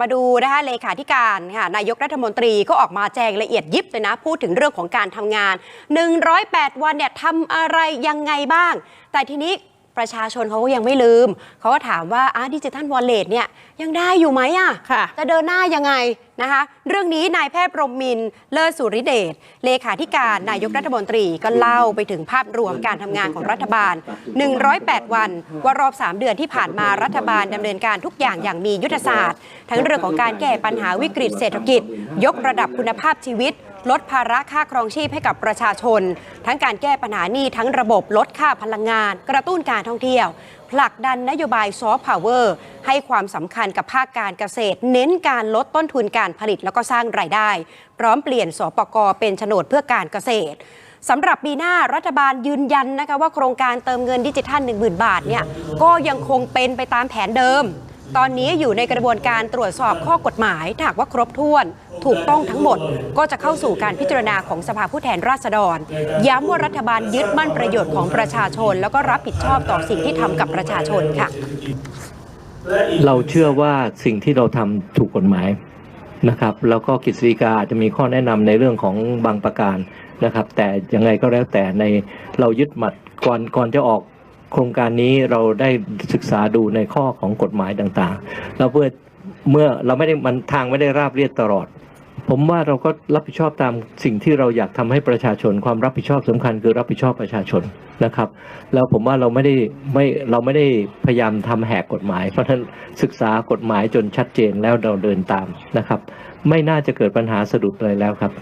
มาดูนะคะเลขาธิการค่ะนายกรัฐมนตรีก็ออกมาแจงละเอียดยิบเลยนะ พูดถึงเรื่องของการทำงาน 108 วันเนี่ยทำอะไรยังไงบ้าง แต่ทีนี้ ประชาชนเขาก็ยังไม่ลืม เขาก็ถามว่าอะดิจิทัลวอลเล็ตเนี่ยยังได้อยู่ไหมอะค่ะ จะเดินหน้ายังไงนะคะ เรื่องนี้นายแพทย์พรหมมินทร์เลิศสุริเดชเลขาธิการนายกรัฐมนตรีก็เล่าไปถึงภาพรวมการทำงานของรัฐบาล 108 วัน ว่ารอบ 3 เดือนที่ผ่านมารัฐบาลดำเนินการทุกอย่างอย่างมียุทธศาสตร์ ทั้งเรื่องของการแก้ปัญหาวิกฤตเศรษฐกิจ ยกระดับคุณภาพชีวิต ลดภาระค่าครองชีพให้กับประชาชน ทั้งการแก้ปัญหาหนี้ทั้งระบบลดค่าพลังงาน กระตุ้นการท่องเที่ยว ผลักดันนโยบายซอฟต์พาวเวอร์ให้ความสำคัญกับภาคการเกษตร เน้นการลดต้นทุนการผลิตแล้วก็สร้างรายได้ พร้อมเปลี่ยนสปกเป็นโฉนดเพื่อการเกษตรสำหรับปีหน้ารัฐบาลยืนยันนะคะว่าโครงการเติมเงินดิจิทัล 10,000 บาทเนี่ยก็ยังคงเป็นไปตามแผนเดิม ตอนนี้อยู่ในกระบวนการตรวจสอบข้อกฎหมายถาหากว่าครบถ้วน ถูกต้องทั้งหมด ก็จะเข้าสู่การพิจารณาของสภาผู้แทนราษฎร ย้ำว่ารัฐบาลยึดมั่นประโยชน์ของประชาชน แล้วก็รับผิดชอบต่อสิ่งที่ทำกับประชาชนค่ะ เราเชื่อว่าสิ่งที่เราทำถูกกฎหมายนะครับ แล้วก็กฤษฎีกาอาจจะมีข้อแนะนำในเรื่องของบางประการนะครับ แต่ยังไงก็แล้วแต่ในเรายึดมัดก่อนก่อนจะออก โครงการนี้เราได้ศึกษาดูในข้อของกฎหมายต่างๆ แล้วเพื่อเมื่อเราไม่ได้มันทางไม่ได้ราบเรียบตลอด ผมว่าเราก็รับผิดชอบตามสิ่งที่เราอยากทำให้ประชาชน ความรับผิดชอบสำคัญคือรับผิดชอบประชาชนนะครับ แล้วผมว่าเราไม่ได้ไม่เราไม่ได้พยายามทำแหกกฎหมาย เพราะฉะนั้นศึกษากฎหมายจนชัดเจนแล้วเราเดินตามนะครับ ไม่น่าจะเกิดปัญหาสะดุดเลยแล้วครับ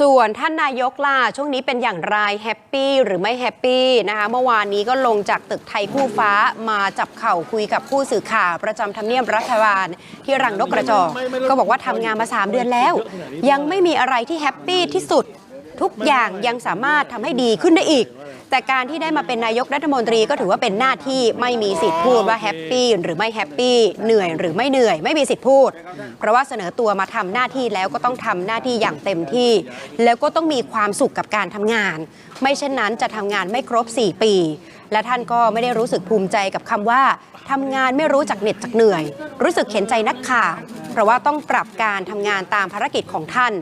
ส่วนท่านนายกล่ะช่วงนี้เป็นอย่างไรแฮปปี้หรือไม่แฮปปี้นะคะเมื่อวานนี้ก็ลงจากตึกไทยคู่ฟ้ามาจับเข่าคุยกับผู้สื่อข่าวประจำทำเนียบรัฐบาลที่รังนกกระจอกก็บอกว่าทำงานมา 3 เดือนแล้ว ยังไม่มีอะไรที่แฮปปี้ที่สุด ทุกอย่างยังสามารถทำให้ดีขึ้นได้อีก แต่การที่ได้มาเป็นนายกรัฐมนตรีก็ถือว่าเป็นหน้าที่ไม่มีสิทธิ์พูดว่าแฮปปี้หรือไม่แฮปปี้เหนื่อยหรือไม่เหนื่อยไม่มีสิทธิ์พูด เพราะว่าเสนอตัวมาทำหน้าที่แล้วก็ต้องทำหน้าที่อย่างเต็มที่ แล้วก็ต้องมีความสุขกับการทำงาน ไม่เช่นนั้นจะทำงานไม่ครบ 4 ปี และท่านก็ไม่ได้รู้สึกภูมิใจกับคำว่าทำงานไม่รู้จักเหน็ดจักเหนื่อย รู้สึกเข็นใจนักข่าวเพราะว่าต้องปรับการทำงานตามภารกิจของท่าน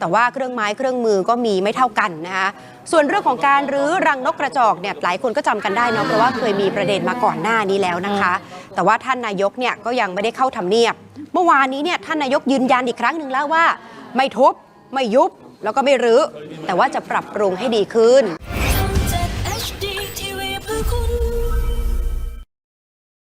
แต่ว่าเครื่องไม้เครื่องมือก็มีไม่เท่ากันนะคะส่วนเรื่องของการรื้อรังนกกระจอกเนี่ยหลายคนก็จำกันได้เนาะเพราะว่าเคยมีประเด็นมาก่อนหน้านี้แล้วนะคะ แต่ว่าท่านนายกเนี่ยก็ยังไม่ได้เข้าทำเนียบ เมื่อวานนี้เนี่ยท่านนายกยืนยันอีกครั้งหนึ่งแล้วว่า ไม่ทุบไม่ยุบแล้วก็ไม่รื้อแต่ว่าจะปรับปรุงให้ดีขึ้น